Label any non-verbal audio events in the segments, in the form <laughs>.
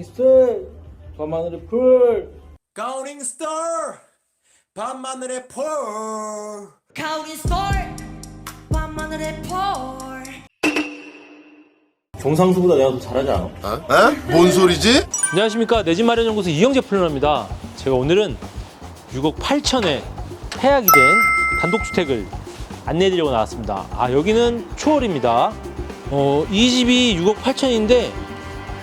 카운팅 스틸 밤하늘의 풀 가오링 스타 밤하늘의 폴 가오린 스톨 밤하늘의 폴 경상수보다 내가 더 잘하지 않아? 에? 뭔 소리지? 안녕하십니까 내 집 마련 연구소 이영재 플래너입니다. 제가 오늘은 6억 8천에 해약이 된 단독주택을 안내해드리려고 나왔습니다. 아 여기는 초월입니다. 어, 이 집이 6억 8천인데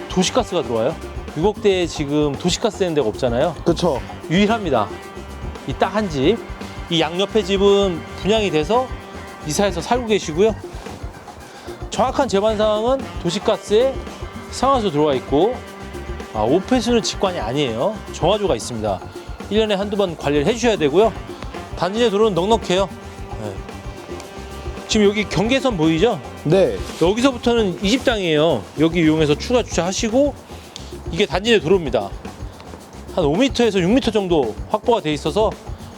도시가스가 들어와요. 6억대에 지금 도시가스 되는 데가 없잖아요. 그쵸. 유일합니다. 이 딱 한 집. 이 양옆에 집은 분양이 돼서 이사해서 살고 계시고요. 정확한 재반 상황은 도시가스에 상하수 들어와 있고 아, 오페스는 직관이 아니에요. 정화조가 있습니다. 1년에 한두 번 관리를 해주셔야 되고요. 단지 내 도로는 넉넉해요. 네. 지금 여기 경계선 보이죠? 네. 여기서부터는 이 집 땅이에요. 여기 이용해서 추가 주차하시고 이게 단지 내 도로입니다. 한 5m에서 6m 정도 확보가 돼 있어서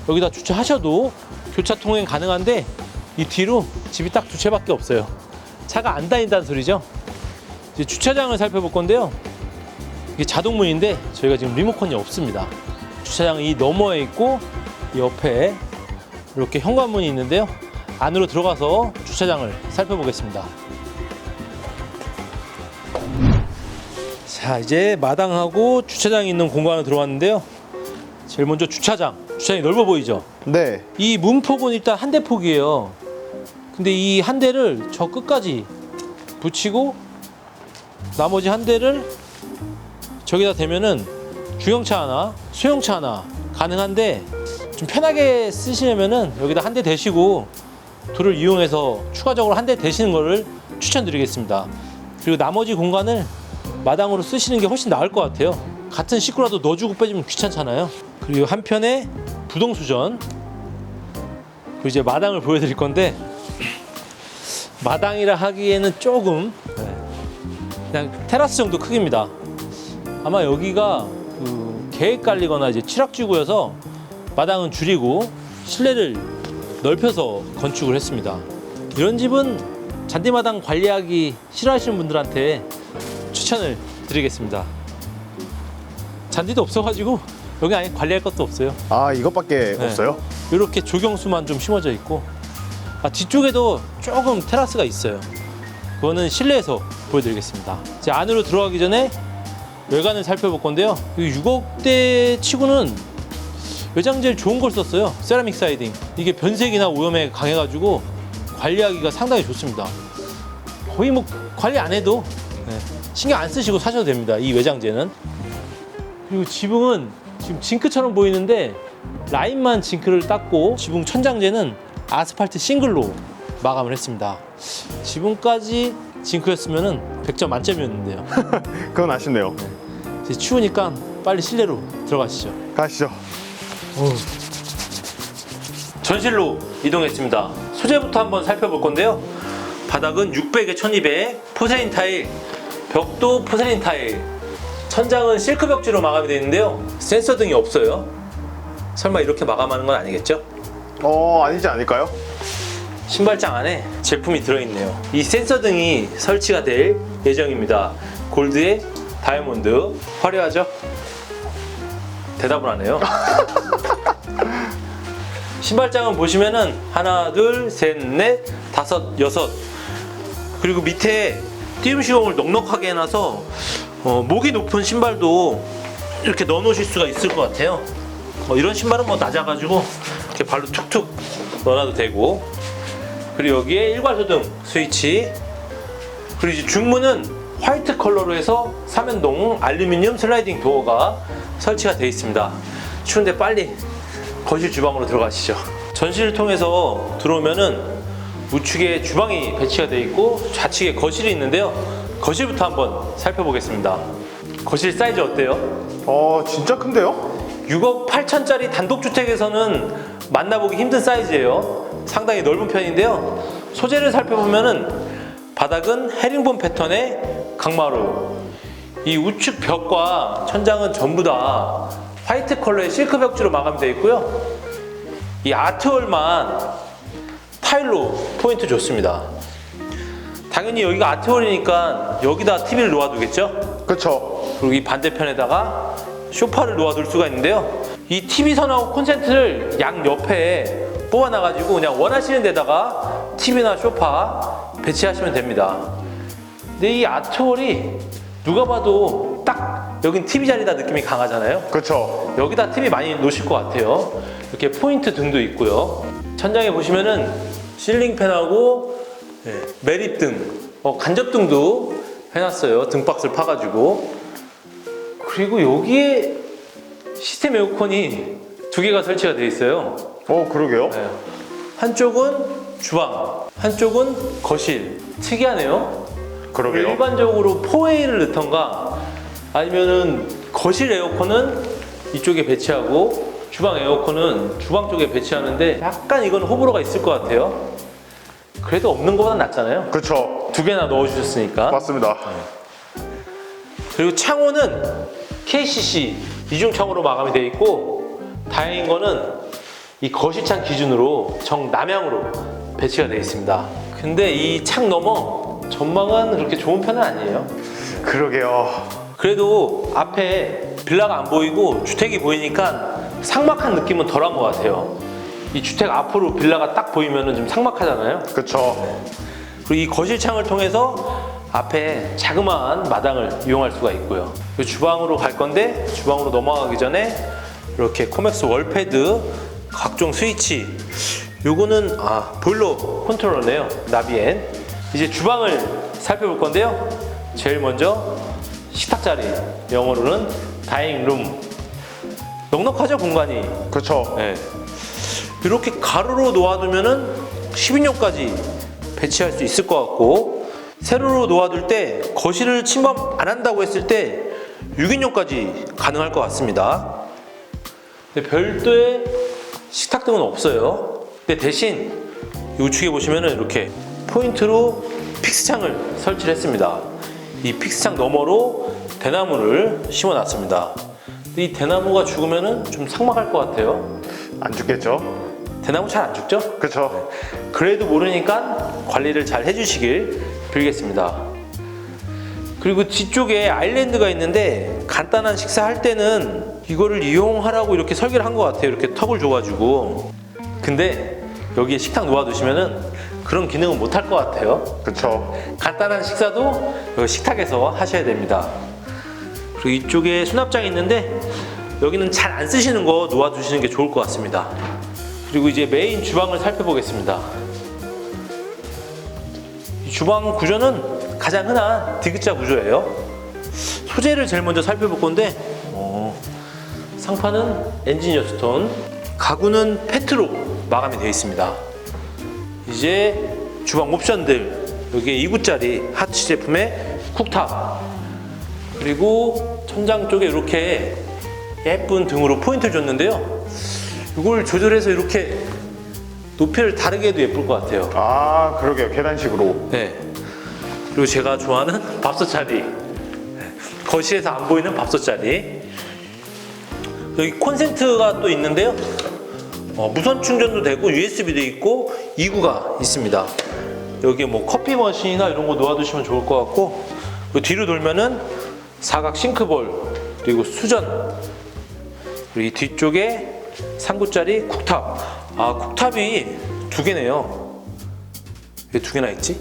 여기다 주차하셔도 교차 통행 가능한데 이 뒤로 집이 딱 두 채밖에 없어요. 차가 안 다닌다는 소리죠. 이제 주차장을 살펴볼 건데요. 이게 자동문인데 저희가 지금 리모컨이 없습니다. 주차장은 이 너머에 있고 이 옆에 이렇게 현관문이 있는데요. 안으로 들어가서 주차장을 살펴보겠습니다. 자, 이제 마당하고 주차장이 있는 공간으로 들어왔는데요. 제일 먼저 주차장. 주차장이 넓어 보이죠? 네. 이 문폭은 일단 한 대 폭이에요. 근데 이 한 대를 저 끝까지 붙이고 나머지 한 대를 저기다 대면은 중형차 하나, 소형차 하나 가능한데 좀 편하게 쓰시려면은 여기다 한 대 대시고 도를 이용해서 추가적으로 한 대 대시는 거를 추천드리겠습니다. 그리고 나머지 공간을 마당으로 쓰시는 게 훨씬 나을 것 같아요. 같은 식구라도 넣어주고 빼주면 귀찮잖아요. 그리고 한편에 부동수전 그리고 이제 마당을 보여드릴 건데 마당이라 하기에는 조금 네, 그냥 테라스 정도 크기입니다. 아마 여기가 그 계획 깔리거나 이제 칠학지구여서 마당은 줄이고 실내를 넓혀서 건축을 했습니다. 이런 집은 잔디마당 관리하기 싫어하시는 분들한테 추천을 드리겠습니다. 잔디도 없어가지고 여기 아예 관리할 것도 없어요. 아, 이것밖에 네. 없어요? 이렇게 조경수만 좀 심어져 있고 아, 뒤쪽에도 조금 테라스가 있어요. 그거는 실내에서 보여드리겠습니다. 이제 안으로 들어가기 전에 외관을 살펴볼 건데요. 이 6억대 치고는 외장 제일 좋은 걸 썼어요. 세라믹 사이딩. 이게 변색이나 오염에 강해가지고 관리하기가 상당히 좋습니다. 거의 뭐 관리 안 해도 네, 신경 안 쓰시고 사셔도 됩니다. 이 외장재는. 그리고 지붕은 지금 징크처럼 보이는데 라인만 징크를 닦고 지붕 천장재는 아스팔트 싱글로 마감을 했습니다. 지붕까지 징크였으면 100점 만점이었는데요. <laughs> 그건 아쉽네요. 이제 추우니까 빨리 실내로 들어가시죠. 가시죠. 전실로 이동했습니다. 소재부터 한번 살펴볼 건데요. 바닥은 600에 1200 포세린 타일, 벽도 포세린 타일, 천장은 실크 벽지로 마감이 되어 있는데요. 센서 등이 없어요. 설마 이렇게 마감하는 건 아니겠죠? 어, 아니지 않을까요? 신발장 안에 제품이 들어있네요. 이 센서 등이 설치가 될 예정입니다. 골드에 다이아몬드 화려하죠? 대답을 하네요. <laughs> 신발장은 보시면은 하나, 둘, 셋, 넷, 다섯, 여섯. 그리고 밑에 띄움 시공을 넉넉하게 해놔서 어, 목이 높은 신발도 이렇게 넣어 놓으실 수가 있을 것 같아요. 어, 이런 신발은 뭐 낮아가지고 이렇게 발로 툭툭 넣어놔도 되고. 그리고 여기에 일괄소등 스위치. 그리고 이제 중문은 화이트 컬러로 해서 삼연동 알루미늄 슬라이딩 도어가 설치가 되어 있습니다. 추운데 빨리 거실 주방으로 들어가시죠. 전실을 통해서 들어오면은 우측에 주방이 배치가 되어 있고 좌측에 거실이 있는데요 거실부터 한번 살펴보겠습니다 거실 사이즈 어때요? 어, 진짜 큰데요? 6억 8천짜리 단독주택에서는 만나보기 힘든 사이즈예요. 상당히 넓은 편인데요. 소재를 살펴보면은 바닥은 헤링본 패턴의 강마루. 이 우측 벽과 천장은 전부 다 화이트 컬러의 실크 벽지로 마감되어 있고요. 이 아트월만 타일로 포인트 줬습니다. 당연히 여기가 아트월이니까 여기다 TV를 놓아두겠죠? 그쵸. 그리고 이 반대편에다가 쇼파를 놓아둘 수가 있는데요. 이 TV 선하고 콘센트를 양 옆에 뽑아놔가지고 그냥 원하시는 데다가 TV나 쇼파 배치하시면 됩니다. 근데 이 아트월이 누가 봐도 딱 여긴 TV 자리다 느낌이 강하잖아요. 그쵸. 여기다 TV 많이 놓으실 것 같아요. 이렇게 포인트 등도 있고요. 천장에 보시면은 실링팬하고 예, 매립등, 어, 간접등도 해놨어요. 등박스를 파가지고. 그리고 여기에 시스템 에어컨이 두 개가 설치가 되어 있어요. 어, 그러게요. 예. 한쪽은 주방, 한쪽은 거실. 특이하네요. 그러게요. 일반적으로 4A를 넣던가 아니면은 거실 에어컨은 이쪽에 배치하고 주방 에어컨은 주방 쪽에 배치하는데 약간 이건 호불호가 있을 것 같아요. 그래도 없는 것보다 낫잖아요. 그쵸. 두 개나 넣어주셨으니까. 맞습니다. 그리고 창호는 KCC 이중 창호로 마감이 되어 있고 다행인 거는 이 거실창 기준으로 정남향으로 배치가 되어 있습니다. 근데 이 창 너머 전망은 그렇게 좋은 편은 아니에요. 그러게요. 그래도 앞에 빌라가 안 보이고 주택이 보이니까 삭막한 느낌은 덜한 것 같아요. 이 주택 앞으로 빌라가 딱 보이면 좀 삭막하잖아요. 그쵸. 그리고 이 거실 창을 통해서 앞에 자그마한 마당을 이용할 수가 있고요. 그리고 주방으로 갈 건데 주방으로 넘어가기 전에 이렇게 코맥스 월패드 각종 스위치 요거는 아 보일러 컨트롤러네요 나비엔 이제 주방을 살펴볼 건데요 제일 먼저 식탁 자리 영어로는 다잉 룸 넉넉하죠 공간이 그쵸. 네. 이렇게 가로로 놓아두면은 10인용까지 배치할 수 있을 것 같고 세로로 놓아둘 때 거실을 침범 안 한다고 했을 때 6인용까지 가능할 것 같습니다. 근데 별도의 식탁 등은 없어요. 근데 대신 이 우측에 보시면은 이렇게 포인트로 픽스창을 설치를 했습니다. 이 픽스창 너머로 대나무를 심어 놨습니다. 이 대나무가 죽으면은 좀 삭막할 것 같아요. 안 죽겠죠? 대나무 잘 안 죽죠? 그쵸. 그래도 모르니까 관리를 잘 해주시길 빌겠습니다. 그리고 뒤쪽에 아일랜드가 있는데 간단한 식사할 때는 이거를 이용하라고 이렇게 설계를 한 것 같아요. 이렇게 턱을 줘가지고. 근데 여기에 식탁 놓아두시면은 그런 기능은 못할 것 같아요. 그쵸. 간단한 식사도 여기 식탁에서 하셔야 됩니다. 그리고 이쪽에 수납장이 있는데 여기는 잘 안 쓰시는 거 놓아두시는 게 좋을 것 같습니다. 그리고 이제 메인 주방을 살펴보겠습니다. 이 주방 구조는 가장 흔한 디귿자 구조예요. 소재를 제일 먼저 살펴볼 건데 어, 상판은 엔지니어 스톤, 가구는 페트로 마감이 되어 있습니다. 이제 주방 옵션들 여기에 2구짜리 하츠 제품의 쿡탑 그리고 천장 쪽에 이렇게 예쁜 등으로 포인트를 줬는데요 이걸 조절해서 이렇게 높이를 다르게 해도 예쁠 것 같아요 아, 그러게요. 계단식으로. 네 그리고 제가 좋아하는 <laughs> 밥솥 자리 거실에서 안 보이는 밥솥 자리 여기 콘센트가 또 있는데요 어, 무선 충전도 되고 USB도 있고 2구가 있습니다. 여기에 뭐 커피 머신이나 이런 거 놓아두시면 좋을 것 같고 그리고 뒤로 돌면은 사각 싱크볼 그리고 수전 그리고 이 뒤쪽에 3구짜리 쿡탑 아 쿡탑이 두 개네요 왜 두 개나 있지?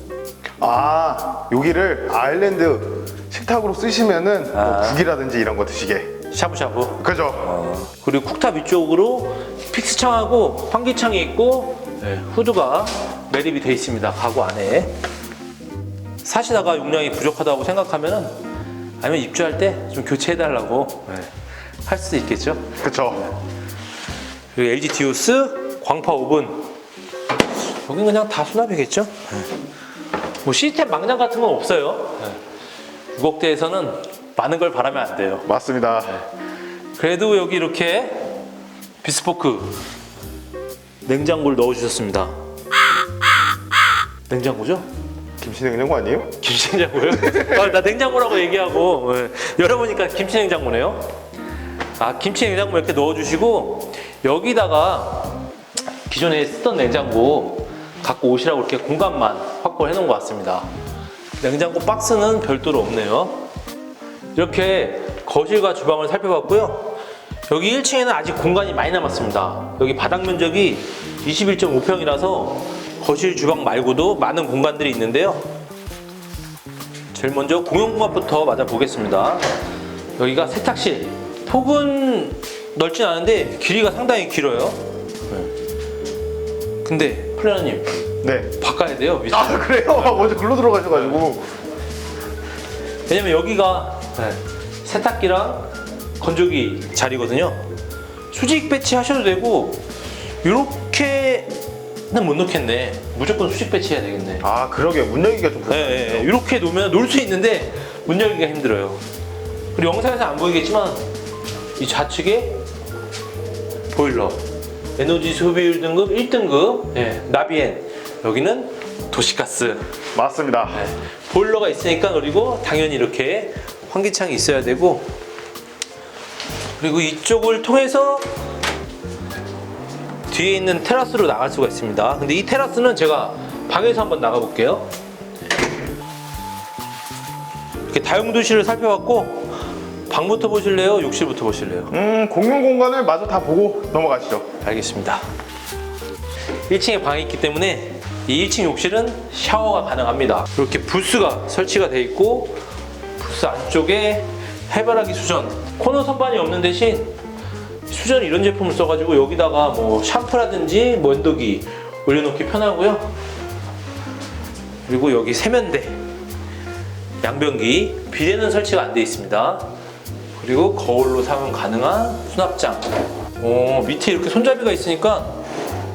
아, 여기를 아일랜드 식탁으로 쓰시면은 뭐 아. 국이라든지 이런 거 드시게. 샤브샤브 그죠? 그리고 쿡탑 위쪽으로 픽스창하고 환기창이 있고 네, 후드가 매립이 되어 있습니다. 가구 안에 사시다가 용량이 부족하다고 생각하면 아니면 입주할 때 좀 교체해달라고 네, 할 수도 있겠죠. 그쵸. 그리고 LG 디오스 광파 오븐 여긴 그냥 다 수납이겠죠. 네. 뭐 시스템 망장 같은 건 없어요. 6억대에서는 많은 걸 바라면 안 돼요. 맞습니다. 그래도 여기 이렇게 비스포크 냉장고를 넣어주셨습니다. 냉장고죠? 김치 냉장고 아니에요? 김치 냉장고요? 아, 나 냉장고라고 얘기하고 예. 열어보니까 김치 냉장고네요. 아 김치 냉장고 이렇게 넣어주시고 여기다가 기존에 쓰던 냉장고 갖고 오시라고 이렇게 공간만 확보해 놓은 것 같습니다. 냉장고 박스는 별도로 없네요. 이렇게 거실과 주방을 살펴봤고요. 여기 1층에는 아직 공간이 많이 남았습니다. 여기 바닥 면적이 21.5평이라서 거실 주방 말고도 많은 공간들이 있는데요. 제일 먼저 공용 공간부터 맞아 보겠습니다. 여기가 세탁실. 폭은 넓진 않은데 길이가 상당히 길어요. 네. 근데 플래너님 네. 바꿔야 돼요. 위치. 아 그래요? <laughs> 먼저 글로 들어가셔가지고. 왜냐면 여기가 네, 세탁기랑 건조기 자리거든요. 수직 배치 하셔도 되고 이렇게는 못 놓겠네. 무조건 수직 배치해야 되겠네. 아 그러게 문 열기가 좀 네, 불편해요. 네, 네. 이렇게 놓으면 놓을 수 있는데 문 열기가 힘들어요. 그리고 영상에서 안 보이겠지만 이 좌측에 보일러 에너지 소비율 등급 1등급 예, 나비엔 여기는 도시가스 맞습니다. 네. 보일러가 있으니까 그리고 당연히 이렇게 환기창이 있어야 되고 그리고 이쪽을 통해서 뒤에 있는 테라스로 나갈 수가 있습니다. 근데 이 테라스는 제가 방에서 한번 나가 볼게요. 이렇게 다용도실을 살펴봤고 방부터 보실래요? 욕실부터 보실래요? 음 공용 공간을 마저 다 보고 넘어가시죠. 알겠습니다. 1층에 방이 있기 때문에 이 1층 욕실은 샤워가 가능합니다. 이렇게 부스가 설치가 되어 있고 부스 안쪽에 해바라기 수전 코너 선반이 없는 대신 수전 이런 제품을 써가지고 여기다가 뭐 샴푸라든지 면도기 올려놓기 편하고요. 그리고 여기 세면대 양변기 비대는 설치가 안 되어 있습니다. 그리고 거울로 사용 가능한 수납장. 오, 밑에 이렇게 손잡이가 있으니까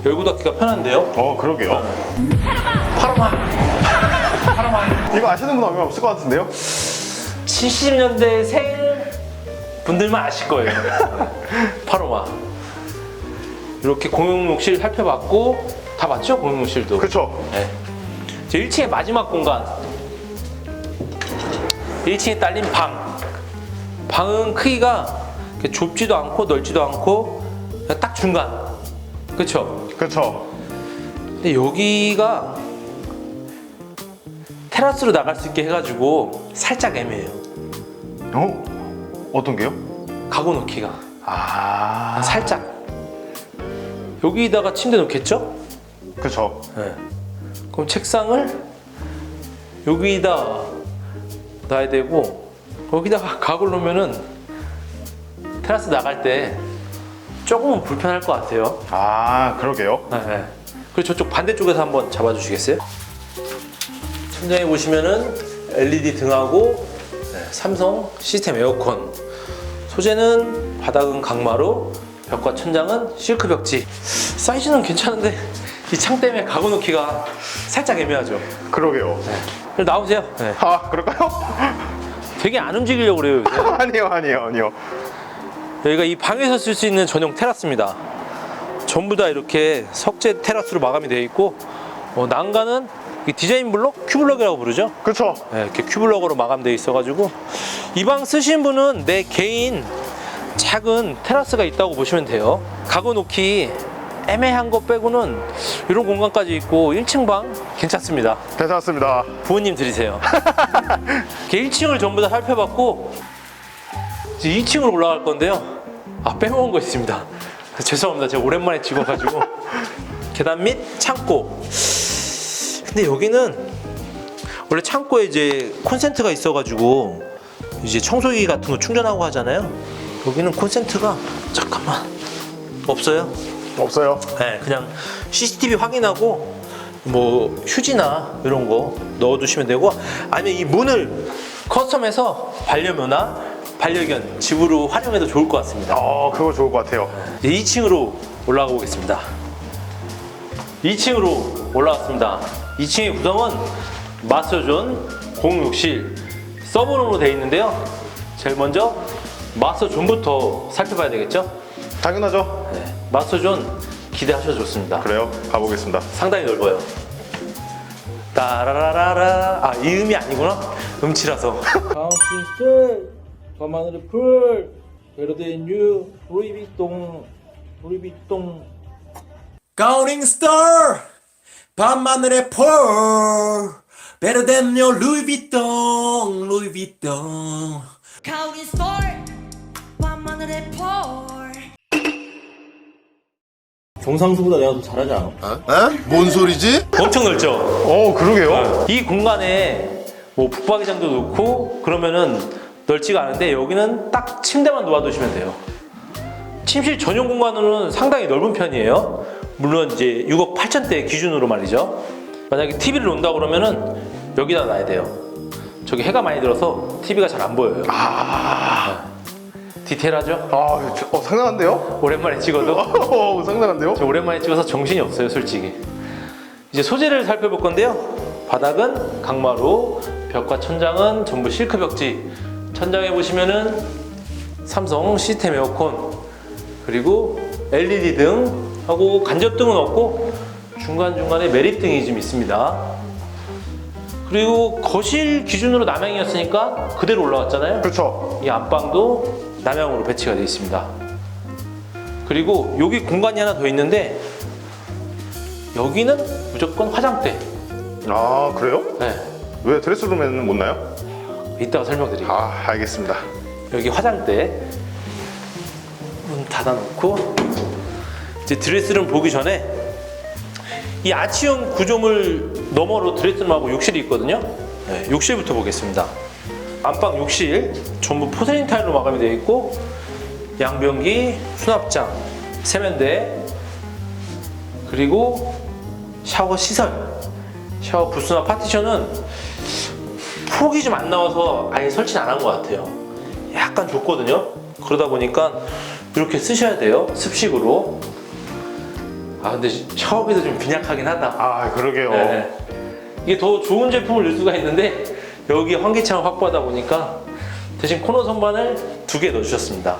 열고 닫기가 편한데요? 어 그러게요. 파라마! <laughs> 이거 아시는 분 얼마 없을 것 같은데요? 70년대 생 분들만 아실 거예요. <laughs> 파로마. 이렇게 공용욕실 살펴봤고 다 맞죠? 공용욕실도. 그쵸? 네. 저 1층의 마지막 공간. 1층에 딸린 방. 방은 크기가 좁지도 않고 넓지도 않고 딱 중간. 그쵸? 그쵸? 근데 여기가 테라스로 나갈 수 있게 해가지고 살짝 애매해요. 어? 어떤 게요? 가구 놓기가. 아 살짝. 여기다가 침대 놓겠죠? 그쵸? 네. 그럼 책상을 여기다 놔야 되고 여기다가 가구를 놓으면은 테라스 나갈 때 조금은 불편할 것 같아요. 아 그러게요. 네, 네. 그리고 저쪽 반대쪽에서 한번 잡아주시겠어요? 천장에 보시면은 LED 등하고 네, 삼성 시스템 에어컨 소재는 바닥은 강마루 벽과 천장은 실크 벽지 사이즈는 괜찮은데 이 창 때문에 가구 놓기가 살짝 애매하죠 그러게요. 그럼 나오세요 네. 아 그럴까요? 되게 안 움직이려고 그래요 요새. <laughs> 아니요 아니요 아니요. 여기가 이 방에서 쓸 수 있는 전용 테라스입니다. 전부 다 이렇게 석재 테라스로 마감이 되어 있고 어, 난간은 이 디자인 블록, 큐블럭이라고 부르죠. 그쵸? 네, 이렇게 큐블럭으로 마감되어 있어가지고 이 방 쓰신 분은 내 개인 작은 테라스가 있다고 보시면 돼요. 가구 놓기 애매한 거 빼고는 이런 공간까지 있고 1층 방 괜찮습니다. 괜찮습니다. 부모님 드리세요. <laughs> 이렇게 1층을 전부 다 살펴봤고 이제 2층으로 올라갈 건데요. 아 빼먹은 거 있습니다. 죄송합니다. 제가 오랜만에 찍어가지고 <laughs> 계단 및 창고. 근데 여기는 원래 창고에 이제 콘센트가 있어가지고 이제 청소기 같은 거 충전하고 하잖아요. 여기는 콘센트가 잠깐만 없어요. 없어요. 네, 그냥 CCTV 확인하고 뭐 휴지나 이런 거 넣어두시면 되고 아니면 이 문을 커스텀해서 반려묘나 반려견 집으로 활용해도 좋을 것 같습니다. 어 그거 좋을 것 같아요. 이제 2층으로 올라가 보겠습니다. 2층으로 올라왔습니다. 2층의 구성은 마스터존, 공욕실, 서브룸으로 되어 있는데요. 제일 먼저 마스터존부터 살펴봐야 되겠죠? 당연하죠. 네, 마스터존 기대하셔도 좋습니다. 그래요. 가보겠습니다. 상당히 넓어요. 따라라라라 아 이 음이 아니구나 음치라서 카운팅 스트 밤하늘의 풀 베르데 뉴 루이비통 루이비통 가오링 스타 밤하늘의 폴 베르덴요 루이비통 루이비통 가오린 스토어 밤하늘의 펄 경상수보다 내가 더 잘하지 않아? 에? 뭔 소리지? 엄청 넓죠? 어 그러게요. 이 공간에 뭐 북박이장도 놓고 그러면은 넓지가 않은데 여기는 딱 침대만 놓아두시면 돼요. 침실 전용 공간으로는 상당히 넓은 편이에요. 물론 이제 6억 8천대 기준으로 말이죠. 만약에 TV를 놓는다 그러면은 여기다 놔야 돼요. 저기 해가 많이 들어서 TV가 잘 안 보여요. 아, 디테일하죠? 아 저- 어, 상당한데요? 오랜만에 찍어도 <laughs> 어, 상당한데요? 저 오랜만에 찍어서 정신이 없어요, 솔직히. 이제 소재를 살펴볼 건데요. 바닥은 강마루, 벽과 천장은 전부 실크 벽지. 천장에 보시면은 삼성 시스템 에어컨, 그리고 LED 등 하고 간접등은 없고 중간중간에 매립등이 좀 있습니다. 그리고 거실 기준으로 남향이었으니까 그대로 올라왔잖아요. 그렇죠. 이 안방도 남향으로 배치가 되어 있습니다. 그리고 여기 공간이 하나 더 있는데 여기는 무조건 화장대. 아 그래요? 네, 왜 드레스룸에는 못 나요? 이따가 설명드릴게요. 아 알겠습니다. 여기 화장대 문 닫아놓고 이제 드레스룸 보기 전에 이 아치형 구조물 너머로 드레스룸하고 욕실이 있거든요. 네, 욕실부터 보겠습니다. 안방 욕실 전부 포세린 타일로 마감이 되어 있고 양변기, 수납장, 세면대 그리고 샤워 시설, 샤워 부스나 파티션은 폭이 좀 안 나와서 아예 설치는 안 한 것 같아요. 약간 좁거든요. 그러다 보니까 이렇게 쓰셔야 돼요. 습식으로. 아 근데 샤워비도 좀 빈약하긴 하다. 아 그러게요. 네. 이게 더 좋은 제품을 넣을 수가 있는데 여기 환기창을 확보하다 보니까 대신 코너 선반을 두 개 넣어주셨습니다.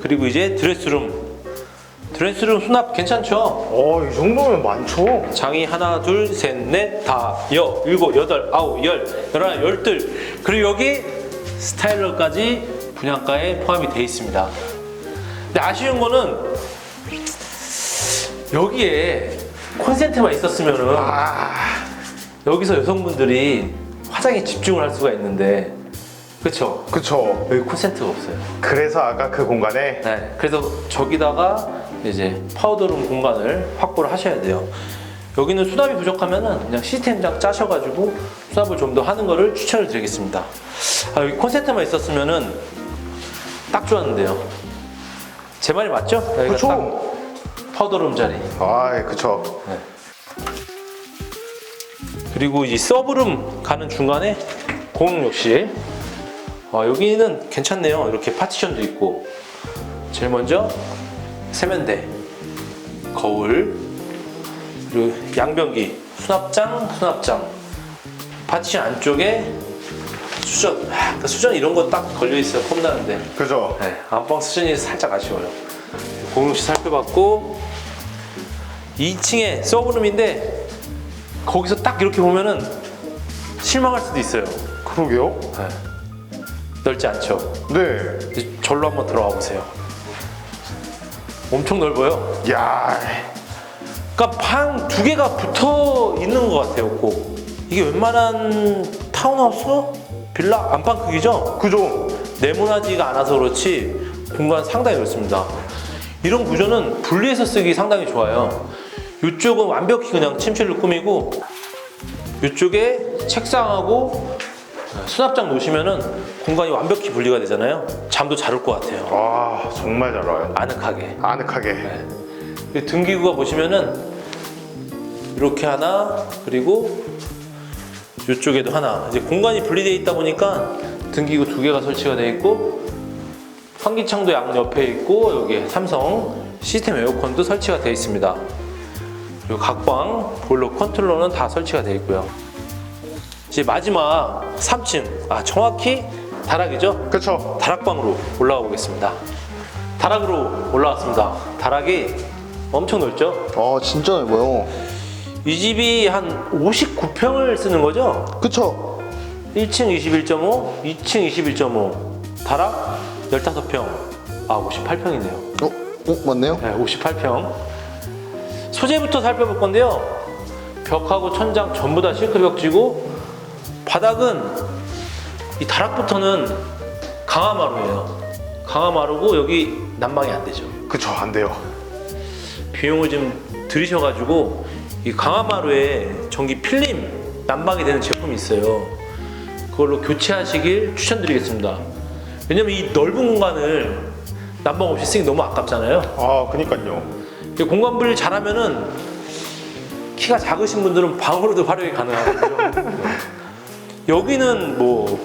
그리고 이제 드레스룸. 드레스룸 수납 괜찮죠? 어이 정도면 많죠. 장이 하나, 둘, 셋, 넷, 다, 여, 일곱, 여덟, 아홉, 열, 열하나, 열둘. 그리고 여기 스타일러까지 분양가에 포함이 되어 있습니다. 근데 아쉬운 거는 여기에 콘센트만 있었으면은 여기서 여성분들이 화장에 집중을 할 수가 있는데 그쵸? 그쵸. 여기 콘센트가 없어요. 그래서 아까 그 공간에 네, 그래서 저기다가 이제 파우더룸 공간을 확보를 하셔야 돼요. 여기는 수납이 부족하면은 그냥 시스템장 짜셔가지고 수납을 좀 더 하는 거를 추천을 드리겠습니다. 아, 여기 콘센트만 있었으면은 딱 좋았는데요. 제 말이 맞죠? 여기가 그쵸. 딱 파우더룸 자리. 아 그쵸. 그리고 이 서브룸 가는 중간에 공용 욕실. 아, 여기는 괜찮네요. 이렇게 파티션도 있고. 제일 먼저 세면대, 거울, 그리고 양변기, 수납장, 수납장. 파티션 안쪽에 수전. 아, 그 수전 이런 거 딱 걸려 있어요. 폼나는데. 그죠. 네, 안방 수전이 살짝 아쉬워요. 공용실 살펴봤고 2층에 서브룸인데 거기서 딱 이렇게 보면은 실망할 수도 있어요. 그러게요. 넓지 않죠? 네. 이제 절로 한번 들어와 보세요. 엄청 넓어요. 야. 그러니까 방 두 개가 붙어 있는 것 같아요, 꼭. 이게 웬만한 타운하우스? 빌라 안방 크기죠? 그죠. 네모나지가 않아서 그렇지 공간 상당히 넓습니다. 이런 구조는 분리해서 쓰기 상당히 좋아요. 이쪽은 완벽히 그냥 침실로 꾸미고 이쪽에 책상하고 수납장 놓으시면은 공간이 완벽히 분리가 되잖아요. 잠도 잘 올 것 같아요. 아 정말 잘 와요. 아늑하게. 아늑하게. 이 등기구가 보시면은 이렇게 하나 그리고 이쪽에도 하나 이제 공간이 분리되어 있다 보니까 등기구 두 개가 설치가 되어 있고 환기창도 양 옆에 있고 여기 삼성 시스템 에어컨도 설치가 되어 있습니다. 그리고 각방 보일러 컨트롤러는 다 설치가 되어 있고요. 이제 마지막 3층. 아 정확히 다락이죠? 그쵸. 다락방으로 올라가 보겠습니다. 다락으로 올라왔습니다. 다락이 엄청 넓죠? 아 진짜 넓어요. 이 집이 한 59평을 쓰는 거죠? 그쵸? 1층 21.5, 2층 21.5, 다락 15평. 아, 58평이네요. 어? 어 맞네요. 네, 58평. 소재부터 살펴볼 건데요. 벽하고 천장 전부 다 실크 벽지고 바닥은 이 다락부터는 강화마루예요. 강화마루고 여기 난방이 안 되죠. 그쵸 안 돼요. 비용을 좀 들이셔가지고 이 강화마루에 전기 필름 난방이 되는 제품이 있어요. 그걸로 교체하시길 추천드리겠습니다. 왜냐면 이 넓은 공간을 난방 없이 쓰기 너무 아깝잖아요. 아 그니까요. 이 공간 분리 잘하면은 키가 작으신 분들은 방으로도 활용이 가능하거든요. <laughs> 여기는 뭐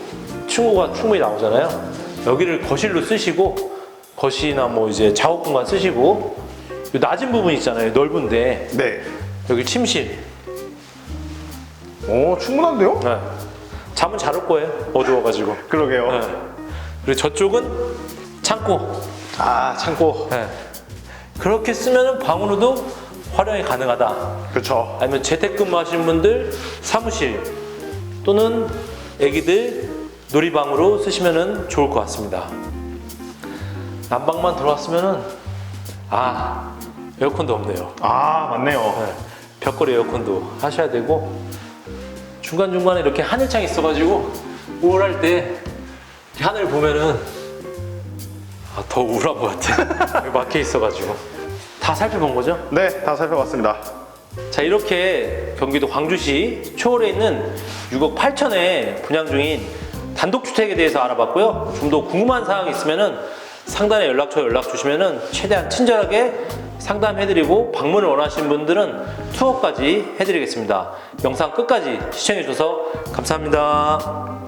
충고가 충분히 나오잖아요. 여기를 거실로 쓰시고 거실이나 뭐 이제 작업 공간 쓰시고 이 낮은 부분 있잖아요. 넓은데 네. 여기 침실. 오 충분한데요? 네. 잠은 잘 올 거예요. 어두워가지고. 그러게요. 네. 그리고 저쪽은 창고. 아 창고. 네. 그렇게 쓰면은 방으로도 활용이 가능하다. 그쵸. 아니면 재택근무 하시는 분들 사무실 또는 애기들 놀이방으로 쓰시면 좋을 것 같습니다. 난방만 들어왔으면은 아 에어컨도 없네요. 아 맞네요. 네, 벽걸이 에어컨도 하셔야 되고 중간 중간에 이렇게 하늘창 있어가지고 우울할 때 하늘 보면은 아, 더 우울한 것 같아. <laughs> 막혀 있어가지고 다 살펴본 거죠? 네, 다 살펴봤습니다. 자 이렇게 경기도 광주시 초월에 있는 6억 8천에 분양 중인 단독주택에 대해서 알아봤고요. 좀 더 궁금한 사항이 있으면은 상단에 연락처 연락 주시면은 최대한 친절하게 상담해드리고 방문을 원하시는 분들은 투어까지 해드리겠습니다. 영상 끝까지 시청해주셔서 감사합니다.